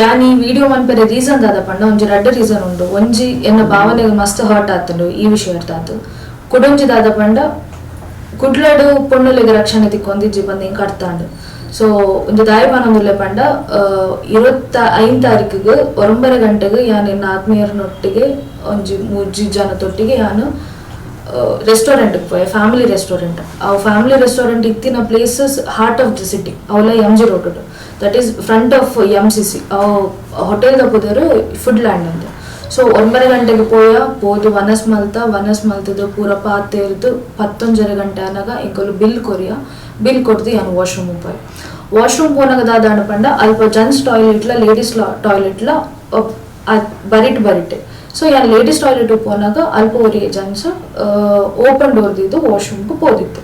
ಯಾನ್ ಈ video ಮನ್ಪೆರೆ reason ದಾದ ಪಂಡ, ಒಂಜಿ ರಡ್ಡ್ ರೀಸನ್ ಉಂಡು ಒಂಜಿ ಎನ್ನ ಭಾವನೆಗೆ ಮಸ್ತ್ ಹರ್ಟ್ ಆತುಂಡು ಈ ವಿಷಯ ಆತು ಕುಡೊಂಜಿ ದಾದ ಪಂಡ, ಕುಡ್ಲಡು ಪೊಣ್ಣುಲೆಗ್ ರಕ್ಷಣೆ ತಿಕ್ಕೊಂದಿಜ್ಜಿ ಬಂದು ಹಿಂಗೆ ಕಟ್ತಾಂಡು. ಸೊ ಒಂದು ದಾಯಪಾನಂದುಲ್ಲೆ ಪಂಡ ಇರುವತ್ತ ಐದು ತಾರೀಕಿಗೆ ಒಂಬರ ಗಂಟೆಗೆ ಯಾನ್ ಎನ್ನ ಆತ್ಮೀಯರನೊಟ್ಟಿಗೆ ಒಂಜಿ ಮೂಜಿ ಜನತೊಟ್ಟಿಗೆ ಯಾನು ರೆಸ್ಟೋರೆಂಟ್ ಪೋಯೆ ಫ್ಯಾಮಿಲಿ ರೆಸ್ಟೋರೆಂಟ್ ಅವು ಫ್ಯಾಮಿಲಿ ರೆಸ್ಟೋರೆಂಟ್ ಇತ್ತಿನ places heart of the city Avala MG road that is front of M C C hotel ಪುದರು food land ಅಂತ. ಸೊ ಒಂಬರ ಗಂಟೆಗೆ ಪೋಯ, ಪೋದು ವನಸ್ ಮಲ್ತ, ವನಸ್ ಮಲ್ತದ ಪೂರ ಪಾತೆ ಇರ್ದು ಪತ್ತೊಂಜರ ಗಂಟೆ ಅನ್ನಾಗ ಇಂಕೊಲು ಬಿಲ್ ಕೊರಿಯ. ಬಿಲ್ ಕೊಡ್ದು ಯಾನು ವಾಶ್ರೂಮ್ ಪೋಯ್. ವಾಶ್ರೂಮ್ ಪೋನಾಗ ದಾದಾಂಡ ಪಂಡ ಅಲ್ಪ ಜೆಂಟ್ಸ್ ಟಾಯ್ಲೆಟ್ಲ ಲೇಡೀಸ್ ಟಾಯ್ಲೆಟ್ಲ ಬರಿಟ್ ಬರಿಟೆ. ಸೊ ಯಾನ್ ಲೇಡೀಸ್ ಟಾಯ್ಲೆಟ್ ಪೋನಾಗ ಅಲ್ಪ ಓರಿಯ ಜನ್ಸ್ ಓಪನ್ ಡೋರ್ದಿದ್ದು ವಾಶ್ರೂಮ್ಗೆ ಪೋದಿತ್ತು.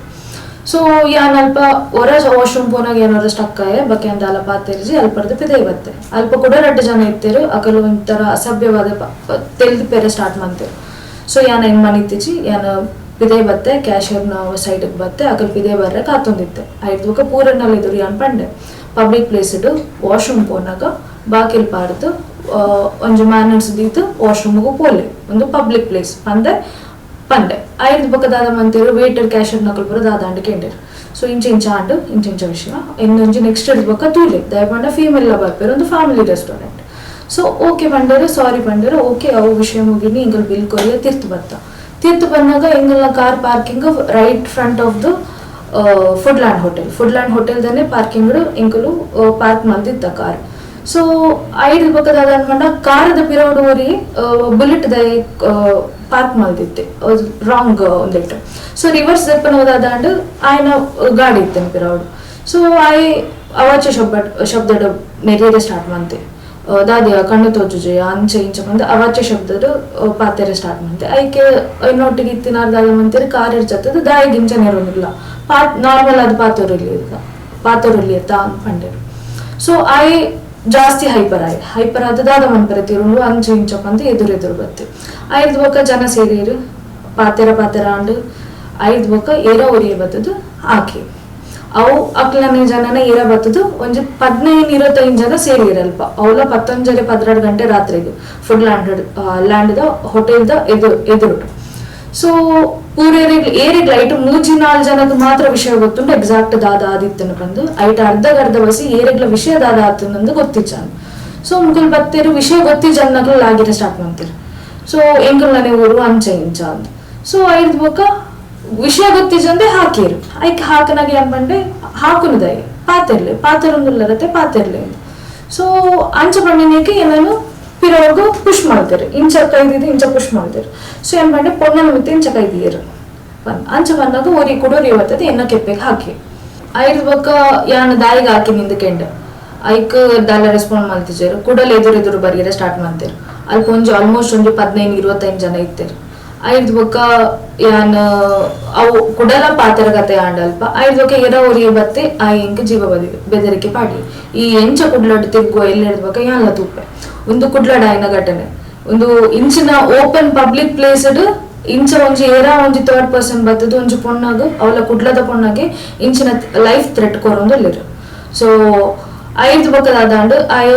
ಸೊ ಯಾನ್ ಅಲ್ಪ ಹೊರ ವಾಶ್ರೂಮ್ ಪೋನಾಗ ಏನಾರ ಸ್ಟಕ್ ಆಯೆ ಬಕ್ಕೆ ಅಂತ ಅಲ್ಲ ಪಾತೆರ್ಜಿ ಅಲ್ಪರ್ದು ಪಿದೆ ಬತ್ತೆ ಅಲ್ಪ ಕೂಡ ರಡ್ಡು ಜನ ಇತ್ತೇರು, ಅಕಲು ಒಂಥರ ಅಸಭ್ಯವಾದ ತೆಲ್ದು ಪೇರೆ ಸ್ಟಾರ್ಟ್ ಮಾಡ್ತೇವೆ ಸೊ ಯಾನ ಏನ್ ಮನಿತ್ತಿಜಿ ಯಾನ ಪಿದೇ ಬತ್ತೆ ಕ್ಯಾಶಿಯರ್ನ ಸೈಡ್ಗೆ ಬತ್ತೆ, ಅಕಲ್ ಪಿದೇ ಬರ್ರೆ ಕಾತೊಂದಿತ್ತೆ. ಐದು ಪೂರನಲ್ಲಿ ಇದ್ರು ಯಾನ್ ಪಂಡೆ. ಪಬ್ಲಿಕ್ ಪ್ಲೇಸ್ ಇಡು ವಾಶ್ರೂಮ್ ಪೋನಾಗ ಬಾಕಿಲ್ ಪಾಡ್ದು ಒಂಜಿ ಮ್ಯಾನರ್ಸ್ ದೀತು ವಾಶ್ರೂಮ್ಗೂ ಪೋಲೆ. ಒಂದು ಪಬ್ಲಿಕ್ ಪ್ಲೇಸ್ ಪಂದೆ, ಪಂಡೆ. ದಾದ ಮಂತಿರು ವೇಟರ್ ಕ್ಯಾಶರ್ ನಕಲ್ ಪುರ ದಾದಾಂಡ್ ಕೇಂದ್ರ ಸೊ ಇಂಚ ಇಂಚ ಆಂಡ್ ಇಂಚ ಇಂಚ ವಿಷಯ. ಇನ್ನೊಂಜಿ ನೆಕ್ಸ್ಟ್ ಇಡ್ ಬೊಕ್ಕ ತೂಲೆ. ದಯಪಂಡ ಫೀಮೇಲ್ ಬರ್ಪೇರು ಒಂದು ಫ್ಯಾಮಿಲಿ ರೆಸ್ಟೋರೆಂಟ್ ಸೊ ಓಕೆ ಪಂಡರು ಸಾರಿ ಪಂಡರು ಓಕೆ ಅವು ವಿಷಯ ಮುಗಿನಿ, ಇಂಗಲ್ ಬಿಲ್ ಕೊರಿಯ ತಿರ್ತು ಬತ್ತ. ತಿರ್ತು ಬಂದಾಗ ಇಂಗಲ್ನ car parking right front of the food land hotel food land ಹೋಟೆಲ್ದನೆ parking ಇಂಕಲು ಪಾರ್ಕ್ ಮಂದಿದ್ದ ಕಾರ್ ಸೊ ಐದು ಪಕ್ಕದಾದ ಅನ್ಕೊಂಡ ಕಾರದ ಪಿರೋಡುವರಿಗೆ ಬುಲೆಟ್ ದೈ ಪಾರ್ಕ್ ಮಾಡಿದ್ದೆ ರಾಂಗ್ ಒಂದಿಟ್ಟು ಸೊ ರಿವರ್ಸ್ ದೆಪ್ಪನ ಹೋದಾದಂಡು ಆಯ್ನ ಗಾಡಿ ಇತ್ತೆ ಪಿರೋಡು ಸೊ ಆಯ್ ಅವಾಚ ಶಬ್ದ, ಶಬ್ದದ ನೆರೆಯರೆ ಸ್ಟಾರ್ಟ್ ಮಂತೆ ದಾದಿಯ ಕಣ್ಣು ತೋಜುಜೆ ಅಂಚೆ ಇಂಚೆ ಬಂದು ಅವಾಚ್ಯ ಶಬ್ದದ ಪಾತೆರೆ ಸ್ಟಾರ್ಟ್ ಮಂತೆ ಐಕೆ ಇನ್ನೊಟ್ಟಿಗೆ ಇತ್ತಿನಾರ್ ದಾದ ಮಂತಿರಿ ಕಾರ್ ಇರ್ಚತ್ತದ ದಾಯಿ ಗಿಂಚ ನೆರೊಂದಿಲ್ಲ ಪಾತ್ ನಾರ್ಮಲ್ ಅದು ಪಾತೋರಲ್ಲಿ ಪಾತೋರಲ್ಲಿ ಎತ್ತ ಪಂಡರು. ಸೊ ಐ ಜಾಸ್ತಿ ಹೈಪರ್ ಆಯ್ತು. ಹೈಪರ್ ಆದದಾದ ದಾದ ಮನ್ಪರೆ ಇರುಳು ಅಂಚು ಇಂಚ ಬಂದು ಎದುರು ಎದುರು ಬತ್ತೆ ಐದು ಬೊಕ್ಕ ಜನ ಸೇರಿರು. ಪಾತೆರ ಪಾತೆರ ಆಂಡ್ ಐದು ಬೊಕ್ಕ ಏರ ಒರಿಯ ಬತ್ತದು ಆಕೆ. ಅವು ಅಕ್ಲನೇ ಜನನ ಏರ ಬತ್ತದು. ಒಂಜಿ ಪದ್ನೈದು ಇರತ್ತೈದು ಜನ ಸೇರಿರಲ್ಪ. ಅವಲ ಪತ್ತೊಂಜರೆ ಪದ್ನಾರು ಗಂಟೆ ರಾತ್ರಿಗೆ. ಫುಡ್ ಲ್ಯಾಂಡ್ ಲ್ಯಾಂಡ್ದ ಹೋಟೆಲ್ದ ಎದುರು ಎದುರು. ಸೊ ಪೂರೇರಿಗೆ ಏರಿಗೆ ಲೈಟ್ ಮೂಜಿ ನಾಲ್ ಜನಕ್ಕೆ ಮಾತ್ರ ವಿಷಯ ಗೊತ್ತುಂಡು ಎಕ್ಸಾಕ್ಟ್ ದಾದ ಬಂದು ಐಟ ಅರ್ಧ ಅರ್ಧ ಬಸಿ ಏರಿಗ್ಲ ವಿಷಯ ದಾದ ಆತನಂದು ಗೊತ್ತಿಚ್ಚಾನು ಸೊ ಮುಗುಲ್ ಬತ್ತೇರು ವಿಷಯ ಗೊತ್ತಿ ಜನಗಳು ಲಾಗಿರ ಸ್ಟಾರ್ಟ್ ಮಾಡ್ತೀರಿ. ಸೊ ಎಂಗಲ್ನೇ ಊರು ಅಂಚೆ ಇಂಚ ಅಂತ ಸೊ ಐದು ಬೊಕ್ಕ ವಿಷಯ ಗೊತ್ತಿಜ್ಜಂದೆ ಹಾಕಿರು. ಐಕ್ ಹಾಕನಾಗ ಏನ್ ಬಂಡೆ ಹಾಕುನದೈ ಪಾತೆರ್ಲೆ ಪಾತೆರೊಂದುಲ್ಲರತ್ತೆ ಪಾತೆರ್ಲೆ ಸೊ ಅಂಚೆ ಬಣ್ಣಿನಕ್ಕೆ ಏನಾನು? ಪಿರೋಗು ಪುಷ್ ಮಾಡ್ತೀರಿ ಇಂಚ ಕೈದಿದ್ದು ಇಂಚ ಪುಷ್ ಮಾಡ್ತೀರಿ ಸೊ ಏನ್ ಮಾಡಿ ಪೊಣ್ಣನ ಮಿತ್ತು ಇಂಚ ಕೈದಿಯರು ಬಂದ್. ಅಂಚ ಬಂದಾಗ ಒರಿ ಕುಡೋರಿ ಬರ್ತದೆ ಎನ್ನ ಕೆಪ್ಪಿಗೆ ಹಾಕಿ. ಐದು ಬಕ್ಕ ಯಾನ ದಾಯಿಗೆ ಹಾಕಿ ನಿಂದ ಕೆಂಡ. ಐಕ್ ದಾಲ ರೆಸ್ಪಾಂಡ್ ಮಾಡ್ತಿದ್ದೀರ ಕುಡಲ್ ಎದುರು ಎದುರು ಬರೀರೆ ಸ್ಟಾರ್ಟ್ ಮಾಡ್ತೀರಿ. ಅಲ್ಲಿ ಒಂಜಿ ಆಲ್ಮೋಸ್ಟ್ ಒಂದು ಪದಿನೈದು, ಇರುವತ್ತೈದು ಜನ ಇರ್ತೀರಿ ಐದು ಬೊಕ್ಕ ಯಾನ್ ಅವು ಕುಡಲ ಪಾತ್ರ ಕತೆ ಆಂಡಲ್ಪ. ಐದು ಬೊಕ್ಕ ಎರ ಊರಿಗೆ ಬತ್ತೆ, ಆ ಇಂಕ ಜೀವ ಬದಿ ಬೆದರಿಕೆ ಪಾಡಿ. ಈ ಎಂಚ ಕುಡ್ಲಾಡ್ ತಿರ್ಗೋ ಎಲ್ಲಿ ಬೊಕ್ಕ ಯಾನ್ಲ ತೂಪೆ. ಒಂದು ಕುಡ್ಲಡ ಆಯ್ನ ಘಟನೆ ಒಂದು ಇಂಚಿನ ಓಪನ್ ಪಬ್ಲಿಕ್ ಪ್ಲೇಸ್ ಇಂಚ ಒಂಜಿ ಏರ ಒಂಜಿ ಥರ್ಡ್ ಪರ್ಸನ್ ಬತ್ತದು, ಒಂಜಿ ಪೊಣ್ಣಾಗ ಅವಳ ಕುಡ್ಲದ ಪೊಣ್ಣಾಗೆ ಇಂಚಿನ ಲೈಫ್ ಥ್ರೆಟ್ ಕೊರೊಂದು ಸೊ ಐದು ಬೊಕ್ಕದಾದಾಂಡು ಐ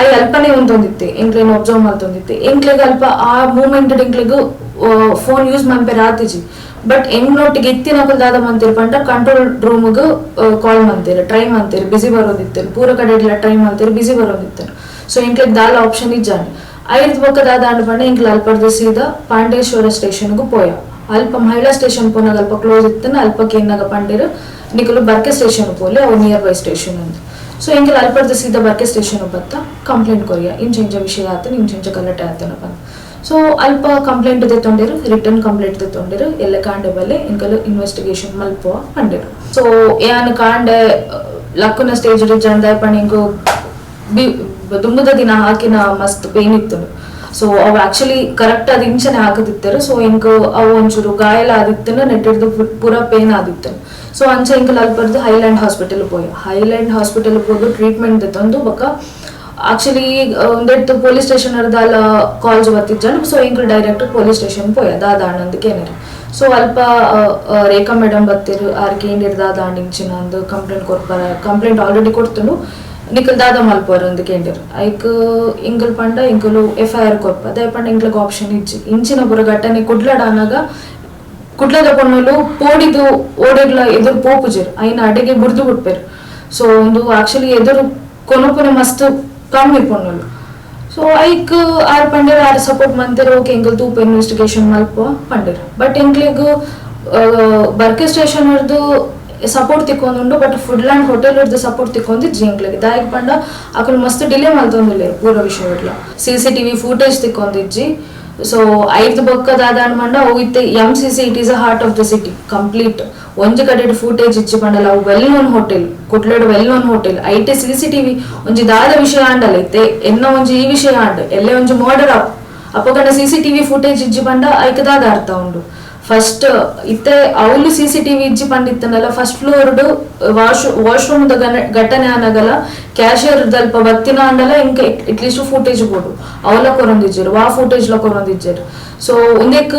ಐ ಅಲ್ಪನೆ ಉಂತೊಂದಿತ್ತೆ ಎಂಕ್ಲೇನು ಒಬ್ಸರ್ವ್ ಮಾಡ್ತೊಂದಿತ್ತೆ. ಇಂಕ್ಲೆಗೆ ಅಲ್ಪ ಆ ಮೂಮೆಂಟ್ ಎಂಕ್ಲೆಗ್ ಫೋನ್ ಯೂಸ್ ಮನ್ಪೆರ ಆತಿಜಿ ಬಟ್ ಎಂಗ್ ನೋಟಿಗೆ ಕುಲ್ದಾದ ದಾದ ಮಂತಿರ್ ಪಂಡ ಕಂಟ್ರೋಲ್ ರೂಮ್ಗೂ ಕಾಲ್ ಮಂತೀರಿ ಟ್ರೈ ಮಂತೀರಿ ಬಿಸಿ ಬರೋದಿತ್ತು ಪೂರ ಕಡೆ ಟ್ರೈ ಮಂತೀರಿ ಬಿಸಿ ಬರೋದಿತ್ತೇರು. ಸೊ ಎಂಕ್ಲೆಗ್ ದಾಲ ಆಪ್ಷನ್ ಇಜ್ಜಾಂಡಿ ಐದು ಬೊಕ್ಕದಾದ ಅಂಡ್ ಪಂಡ ಎಂಕ್ಲ ಅಲ್ಪರ್ದು ಸೀದಾ ಪಾಂಡೇಶ್ವರ ಸ್ಟೇಷನ್ಗೂ ಪೋಯ ಅಲ್ಪ ಮಹಿಳಾ ಸ್ಟೇಷನ್ ಪೋನಾಗ ಅಲ್ಪ ಕ್ಲೋಸ್ ಇತ್ತನ ಅಲ್ಪಕ್ಕೆ ಏನಾಗ ಪಂಡಿರು ನಿಕಲು ಬರ್ಕೆ ಸ್ಟೇಷನ್ ಪೋಲೆ ಅವು ನಿಯರ್ ಬೈ ಸ್ಟೇಷನ್ ಅಂತ ಸೊ ಎಂಗೆಲ್ಲ ಅಲ್ಪರ್ದು ಸೀದಾ ಬರ್ಕೆ ಸ್ಟೇಷನ್ ಬತ್ತ ಕಂಪ್ಲೇಂಟ್ ಕೊರಿಯ ಇಂಚ ಇಂಚ ವಿಷಯ ಆತನ ಇಂಚ ಇಂಚ ಗಲಾಟೆ ಆತನ ಬಂದು ಸೊ ಅಲ್ಪ ಕಂಪ್ಲೇಂಟ್ ತೆತ್ತೊಂಡಿರು ರಿಟರ್ನ್ ಕಂಪ್ಲೇಂಟ್ ತೆತ್ತೊಂಡಿರು ಎಲ್ಲ ಕಾಂಡೆ ಬಲ್ಲೆ ಇಂಕಲು ಇನ್ವೆಸ್ಟಿಗೇಷನ್ ಮಲ್ಪುವ ಪಂಡಿರು ಸೊ ಯಾನ್ ಕಾಂಡೆ ಲಕ್ಕುನ ಸ್ಟೇಜ್ ಜಂದಾಯ ಪಣಿಂಗು ಬಿ ದುಂಬದ ದಿನ ಹಾಕಿನ ಮಸ್ತ್ ಪೇನ್ ಇತ್ತು ಸೊ ಅವ್ ಆಕ್ಚುಲಿ ಕರೆಕ್ಟ್ ಅದು ಇಂಚನೆ ಹಾಕದಿತ್ತರು. ಸೊ ಇಂಕ ಅವು ಒಂಚೂರು ಗಾಯಲ ಆದಿತ್ತನ ನೆಟ್ಟಿಡ್ದು ಪೂರ ಪೇನ್ ಆದಿತ್ತು. ಸೊ ಅಂಚ ಇಂಕ ಅಲ್ಪರ್ದು ಹೈಲ್ಯಾಂಡ್ ಹಾಸ್ಪಿಟಲ್ ಪೋಯ ಹೈಲ್ಯಾಂಡ್ ಹಾಸ್ಪಿಟಲ್ ಹೋಗಿ ಟ್ರೀಟ್ಮೆಂಟ್ ತಂದು ಬೊಕ್ಕ ಆಕ್ಚುಲಿ ಒಂದೆಟ್ಟು ಪೊಲೀಸ್ ಸ್ಟೇಷನ್ ಅರ್ದಾಲ ಕಾಲ್ಸ್ ಬರ್ತಿದ್ದಾನೆ ಸೊ ಇಂಕ ಡೈರೆಕ್ಟ್ ಪೊಲೀಸ್ ಸ್ಟೇಷನ್ ಪೋಯ ದಾದ ಅಣ್ಣಂದಕ್ಕೆ ಏನಾರ. ಸೊ ಅಲ್ಪ ರೇಖಾ ಮೇಡಮ್ ಬತ್ತಿರು ಆರ್ಕೆ ಏನಿರ್ ದಾದ ಇಂಚಿನ ಒಂದು ಕಂಪ್ಲೇಂಟ್ ಕೊಡ್ಬಾರ ಕಂಪ್ಲೇಂಟ್ ಆಲ್ರೆಡಿ ಕೊಡ್ತನು. ನಿಖಲ್ ದಾದ ಮಲ್ಪೋರು ಒಂದು ಐಕ್ ಇಂಕಲ್ ಪಂಡ ಇಂಕಲು ಎಫ್ ಐ ಆರ್ ಕೊಪ್ಪ ಅದೇ ಪಂಡ ಇಂಕ್ಲಗ್ ಆಪ್ಷನ್ ಇಜ್ಜಿ ಇಂಚಿನ ಪುರ ಘಟನೆ ಕುಡ್ಲಡಾನಗ ಕುಡ್ಲದ ಪೊಣ್ಣಲು ಪೋಡಿದು ಓಡೆಗ್ಲ ಎದುರು ಪೋಪುಜರ್ ಐನ ಅಡೆಗೆ ಬುರ್ದು ಬಿಟ್ಪೇರು ಸೊ ಒಂದು ಆಕ್ಚುಲಿ ಎದುರು ಕೊನಪುನೆ ಮಸ್ತ್ ಕಮ್ಮಿ ಪೊಣ್ಣಲು ಸೊ ಐಕ್ ಆರ್ ಪಂಡರ್ ಆರ್ ಸಪೋರ್ಟ್ ಮಂತಿರ ಓಕೆ ಎಂಕಲ್ ತೂಪ ಇನ್ವೆಸ್ಟಿಗೇಷನ್ ಮಲ್ಪ ಪಂಡರ್ ಬಟ್ ಎಂಕ್ಲಿಗ್ ಬರ್ಕೆ ಸ್ಟೇಷನ್ ಸಪೋರ್ಟ್ ತಿಕ್ಕೊಂದುಂಡು ಬಟ್ ಫುಡ್ ಲ್ಯಾಂಡ್ ಹೋಟೆಲ್ ಅವ್ರದ್ದು ಸಪೋರ್ಟ್ ತಿಕ್ಕೊಂಡು ಜಿಂಕ್ಲಿಗೆ ದಾಯಕ್ ಪಂಡ ಅಕಲ್ ಮಸ್ತ್ ಡಿಲೇ ಮಲ್ತೊಂದಿಲ್ಲ ಪೂರ ವಿಷಯ ಇರ್ಲ ಸಿ ಸಿ ಟಿವಿ ಫೂಟೇಜ್ ತಿಕ್ಕೊಂದಿಜ್ಜಿ ಸೊ ಐದು ಬೊಕ್ಕದಾದ ಅನ್ಮಂಡ ಹೋಗಿತ್ತೆ M C C it is a heart of the city complete ಒಂಜಿ ಕಡೆ ಫೂಟೇಜ್ ಇಚ್ಚಿ ಪಂಡಲ ಅವು ವೆಲ್ ನೋನ್ ಹೋಟೆಲ್ ಕುಟ್ಲಡ್ ವೆಲ್ ನೋನ್ ಹೋಟೆಲ್ ಐಟೆ ಸಿ ಸಿ ಟಿವಿ ಒಂಜಿ ದಾದ ವಿಷಯ ಆಂಡಲ ಇತ್ತೆ, ಎನ್ನ ಒಂಜಿ ಈ ವಿಷಯ ಆಂಡ್, ಎಲ್ಲೇ ಒಂಜಿ ಮರ್ಡರ್ ಅಪ್ ಅಪ್ಪಗಂಡ ಸಿ ಸಿ ಟಿವಿ ಫುಟೇಜ್ ಇಜ್ಜಿ ಪಂಡ ಐಕದಾದ ಅರ್ಥ ಉಂಡು. ಫಸ್ಟ್ ಇತ್ತೆ ಅವ್ಲು ಸಿ ಸಿ ಟಿವಿ ಇಜ್ಜಿ ಪಂಡಿತ್ತನಲ್ಲ ಫಸ್ಟ್ ಫ್ಲೋರ್ಡು ವಾಶ್ ವಾಶ್ರೂಮ್ ಘಟನೆ ಆನಗಲ ಕ್ಯಾಶಿಯರ್ ದಲ್ಪ ಬತ್ತಿನ ಅಂಡಲ ಇಂಕ ಅಟ್ಲೀಸ್ಟ್ ಫುಟೇಜ್ ಕೊಡು ಅವಲ ಕೊರೊಂದಿಜ್ಜರು ವಾ ಫುಟೇಜ್ ಲ ಕೊರೊಂದಿಜ್ಜರು. ಸೊ ಒಂದೇಕ್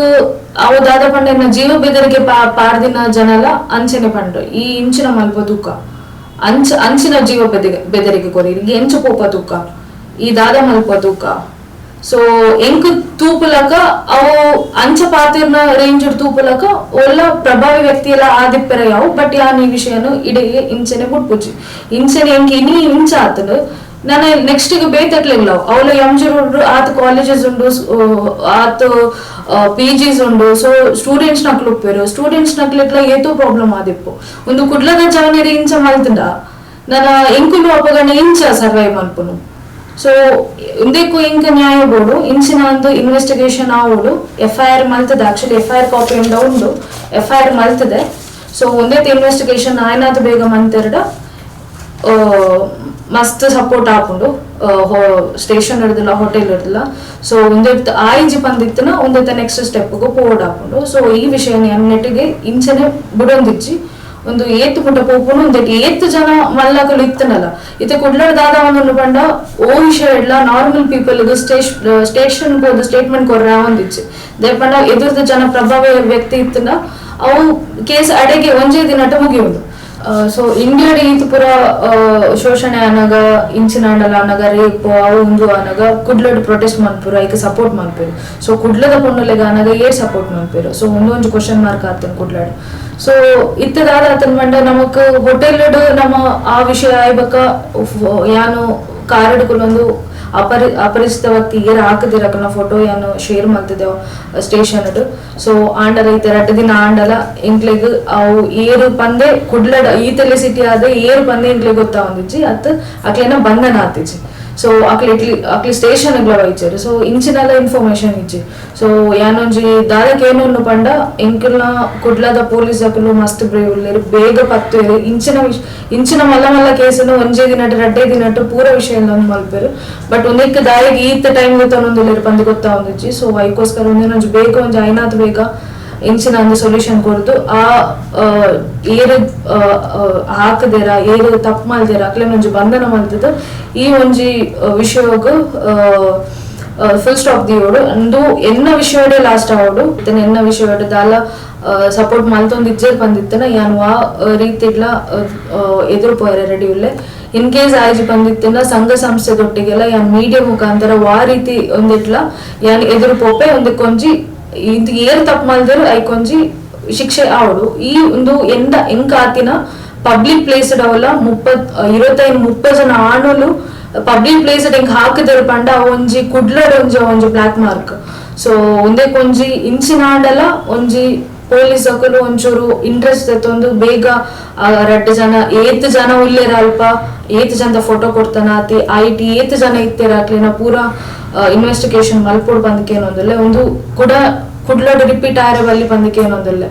ಅವ ದಾದ ಪಂಡ ಜೀವ ಬೆದರಿಗೆ ಪಾರ್ದಿನ ಜನಲ, ಅಂಚನೆ ಪಂಡು. ಈ ಇಂಚಿನ ಮಲ್ಪ ದುಃಖ. ಅಂಚ, ಅಂಚಿನ ಜೀವ ಬೆದರಿಗೆ ಬೆದರಿಗೆ ಕೊರಿ. ಎಂಚು ಪೋಪ ದುಃಖ. ಈ ದಾದ ಮಲ್ಪ ದುಃಖ. ಸೊ ಎಂಕ್ ತೂಪುಲಕ, ಅವು ಅಂಚ ಪಾತಿರ್ನ ರೇಂಜ್ ತೂಪುಲಕ ಒಲ್ಲ ಪ್ರಭಾವಿ ವ್ಯಕ್ತಿ ಎಲ್ಲ ಆದಿಪ್ಪರ ಯಾವು ಬಟ್ ಯಾನ್ ಈ ವಿಷಯನು ಇಡೆಗೆ ಇಂಚನೆ ಬುಟ್ಪುಜಿ ಇಂಚನೆ ಎಂಕ್ ಇನಿ ಇಂಚ ಆತನು. ನಾನು ನೆಕ್ಸ್ಟ್ಗೆ ಬೇತಕ್ಲಿಲ್ಲ ಅವಳ ಎಂಜಿರು ಆತ ಕಾಲೇಜಸ್ ಉಂಡು ಆತ ಪಿ ಜಿಸ್ ಉಂಡು. ಸೊ ಸ್ಟೂಡೆಂಟ್ಸ್ ನಕ್ಲು ಉಪ್ಪೇರು ಸ್ಟೂಡೆಂಟ್ಸ್ ನಕ್ಲಿಕ್ಲ ಏತೋ ಪ್ರಾಬ್ಲಮ್ ಆದಿಪ್ಪು. ಒಂದು ಕುಡ್ಲದ ಜವನಿರಿ ಇಂಚ ಮಲ್ತಿಂಡ ನಾನು ಎಂಕುಲು ಅಪಗಣ ಇಂಚ ಸರ್ವೈವ್ ಮಲ್ಪುನು ಸೊ ಇಂದಕ್ಕೂ ಇಂಕ ನ್ಯಾಯ ಬೋರ್ಡು ಇಂಚಿನ ಒಂದು ಇನ್ವೆಸ್ಟಿಗೇಷನ್ ಆವಳು F I R ಮಲ್ತದೆ actually F I R copy ಇಂದ ಉಂಡು ಎಫ್ ಐ ಆರ್ ಮಲ್ತದೆ ಸೊ ಒಂದೇ ಇನ್ವೆಸ್ಟಿಗೇಷನ್ ಆಯ್ನಾದ ಬೇಗ ಮಂತೆರಡ ಮಸ್ತ್ ಸಪೋರ್ಟ್ ಹಾಕೊಂಡು ಸ್ಟೇಷನ್ ಹಿಡ್ದಿಲ್ಲ ಹೋಟೆಲ್ ಹಿಡ್ದಿಲ್ಲ ಸೊ ಒಂದೇ ಆಯ್ಜಿ ಬಂದಿತ್ತನ ಒಂದೇ ನೆಕ್ಸ್ಟ್ ಸ್ಟೆಪ್ಗೂ ಪೋರ್ಡ್ ಹಾಕೊಂಡು ಸೊ ಈ ವಿಷಯ ನೆಟ್ಟಿಗೆ ಇಂಚನೆ ಬಿಡೊಂದಿಚ್ಚಿ ಒಂದು ಏತ್ ಪುಟ್ಟ ಪೋಪುನು ಒಂದೆಟ್ ಏತ್ ಜನ ಮಲ್ಲಕಲು ಇತ್ತನಲ್ಲ. ಇತ್ತೆ ಕುಡ್ಲಡ್ ದಾದ ಒಂದು ಪಂಡ ಓ ವಿಷಯ ಇಡ್ಲ ನಾರ್ಮಲ್ ಪೀಪಲ್ ಸ್ಟೇಷ್ ಸ್ಟೇಷನ್ ಒಂದು ಸ್ಟೇಟ್ಮೆಂಟ್ ಕೊರ ಒಂದಿಚ್ಚೆ ದೇ ಪಂಡ ಎದುರ್ದ ಜನ ಪ್ರಭಾವ ವ್ಯಕ್ತಿ ಇತ್ತನ ಅವು ಕೇಸ್ ಅಡೆಗೆ ಒಂಜೇ ದಿನಟ ಮುಗಿಯುವುದು. ಸೊ ಇಂಡಿಯಾ ರೀತಿ ಪುರ ಶೋಷಣೆ ಅನಗ ಇಂಚಿನ ಅಂಡಲ ಅನಗ ರೇಪ್ ಅವು ಉಂದು ಅನಗ ಕುಡ್ಲಡ್ ಪ್ರೊಟೆಸ್ಟ್ ಮನ್ಪುರ ಐಕ ಸಪೋರ್ಟ್ ಮಾಡ್ಪಿರು. ಸೊ ಕುಡ್ಲದ ಪೊಣ್ಣಲೆಗ ಅನಗ ಏರ್ ಸಪೋರ್ಟ್ ಮಾಡ್ಪಿರು. ಸೊ ಒಂದೊಂದು ಕ್ವಶನ್ ಮಾರ್ಕ್ ಆತನ್ ಕುಡ್ಲಡ್. ಸೊ ಇತ್ತದಾದ ಆತನ ಮಂಡ ನಮಕ್ ಹೋಟೆಲ್ ನಮ್ಮ ಆ ವಿಷಯ ಆಯ್ಬಕ ಯಾನು ಕಾರ್ಡ್ ಕುಲೊಂದು ಅಪರಿ ಅಪರಿಚಿತ ವ್ಯಕ್ತಿ ಏರ್ ಹಾಕದಿರಕನ ಫೋಟೋ ಏನು ಶೇರ್ ಮಾಡ್ತಿದ್ದೇವೆ ಸ್ಟೇಷನ್ ಸೊ ಆಂಡಲ ಈ ತರ ದಿನ ಆಂಡಲ ಇಂಕ್ಲೆಗ್ ಅವು ಏರು ಪಂದೆ ಕುಡ್ಲಡ ಈತೆಲೆ ಸಿಟಿ ಆದ ಏರು ಪಂದೆ ಇಂಕ್ಲೆಗ್ ಗೊತ್ತಾ ಒಂದಿಜ್ಜಿ? ಅತ್ ಅಕ್ಲೆನ ಬಂಧನ ಆತಿಜಿ ಸೊ ಅಕ್ಲೆ ಇಟ್ಲಿ ಅಕ್ಲಿ ಸ್ಟೇಷನ್ ವೈಚರು ಸೊ ಇಂಚಿನೆಲ್ಲ ಇನ್ಫಾರ್ಮೇಶನ್ ಇಜ್ಜಿ ಸೊ ಯಾನೊಂಜಿ ದಾದಕ್ಕೆ ಏನು ಪಂಡ, ಎಂಕಲ್ನ ಕುಡ್ಲದ ಪೊಲೀಸ್ ಅಕಲು ಮಸ್ತ್ ಬ್ರೇವ್ ಉಳ್ಳೇರು ಬೇಗ ಪತ್ತು ಇಂಚಿನ ವಿಷ, ಇಂಚಿನ ಮಲ್ಲ ಮಲ್ಲ ಕೇಸನ್ನು ಒಂಜೇ ದಿನಟ್ಟು ರಡ್ಡೇ ದಿನಟ್ಟು ಪೂರ ವಿಷಯ ಮಲ್ಪೇರು ಬಟ್ ಒಂದಕ್ಕೆ ದಾಯಿಗೆ ಈತ ಟೈಮ್ ಗೊತ್ತೊಂದೊಂದು ಪಂದು ಗೊತ್ತಾ ಒಂದಿಜ್ಜಿ ಸೊ ಅದಕ್ಕೋಸ್ಕರ ಒಂದಿನೊಂಜಿ ಬೇಗ ಒಂಜಿ ಐನಾತ್ ಬೇಗ ಇಂಚಿನ ಒಂದು ಸೊಲ್ಯೂಷನ್ ಕೊಡ್ದು ಆ ಏರು ಹಾಕದಿರ ಏರು ತಪ್ಪು ಮಾಡ್ದಿರ ಅಕ್ಲೆ ಒಂಜಿ ಬಂಧನ ಮಾಡ್ತಿದ್ದು ಈ ಒಂಜಿ ವಿಷಯವಾಗ ಫುಲ್ ಸ್ಟಾಪ್ ದಿಯೋಡು ಅಂದು ಎನ್ನ ವಿಷಯಡೆ ಲಾಸ್ಟ್ ಆವಡು. ಇತನ ಎನ್ನ ವಿಷಯಡೆ ದಾಲ ಸಪೋರ್ಟ್ ಮಲ್ತೊಂದು ಇಜ್ಜೇರ್ ಬಂದಿತ್ತನ. ಯಾನು ಆ ರೀತಿಗ್ಲ ಎದುರು ಪೋಯರೆ ರೆಡಿ ಉಲ್ಲೆ. ಇನ್ ಕೇಸ್ ಆಯ್ಜಿ ಬಂದಿತ್ತಿನ, ಸಂಘ ಸಂಸ್ಥೆ ಸಂಸ್ಥೆದೊಟ್ಟಿಗೆಲ್ಲ, ಯಾನ್ ಮೀಡಿಯಾ ಮುಖಾಂತರ ವಾ ರೀತಿ ಒಂದಿಟ್ಲ, ಯಾನ್ ಎದುರು ಪೋಪೆ ಒಂದು ಕೊಂಜಿ ಇದು ಏನ್ ತಪ್ಪು ಮಾಡಿದ್ರು ಐಕೊಂಜಿ ಶಿಕ್ಷೆ ಆವಡು ಈ ಒಂದು ಎಂದ ಎಂಕ ಆತಿನ ಪಬ್ಲಿಕ್ ಪ್ಲೇಸ್ ಅವಲ್ಲ ಮುಪ್ಪತ್, ಇರುವತ್ತೈದು ಮುಪ್ಪ ಜನ ಆಣಲು ಪಬ್ಲಿಕ್ ಪ್ಲೇಸ್ ಹೆಂಗ್ ಹಾಕಿದ್ರು ಪಂಡ, ಒಂಜಿ ಕುಡ್ಲಡ್, ಒಂಜಿ ಒಂಜಿ ಬ್ಲಾಕ್ ಮಾರ್ಕ್ ಸೊ ಒಂದೇ ಕೊಂಜಿ ಇಂಚಿನ ಆಂಡಲ ಒಂಜಿ ಪೊಲೀಸ್ ಹಾಕಲು ಒಂಚೂರು ಇಂಟ್ರೆಸ್ಟ್ ತಂದು ಬೇಗ ರಡ್ಡ್ ಜನ, ಏತ್ ಜನ ಉಲ್ಲೇರ ಅಲ್ಪ. ಏತ್ ಜನದ ಫೋಟೋ ಕೊಡ್ತಾನ ಅತಿ ಐಟಿ ಏತ್ ಜನ ಇತ್ತೇರ ಅಕ್ಲಿನ ಪೂರ ಇನ್ವೆಸ್ಟಿಗೇಷನ್ ಮಲ್ಪೋಡ್ ಬಂದಕ್ಕೆ ಏನೊಂದಿಲ್ಲ ಒಂದು ಕೂಡ, ಕುಡ್ಲಡ್ ರಿಪೀಟ್ ಆರೆ ಬಲ್ಲಿ ಬಂದಕ್ಕೆ ಏನೊಂದಿಲ್ಲ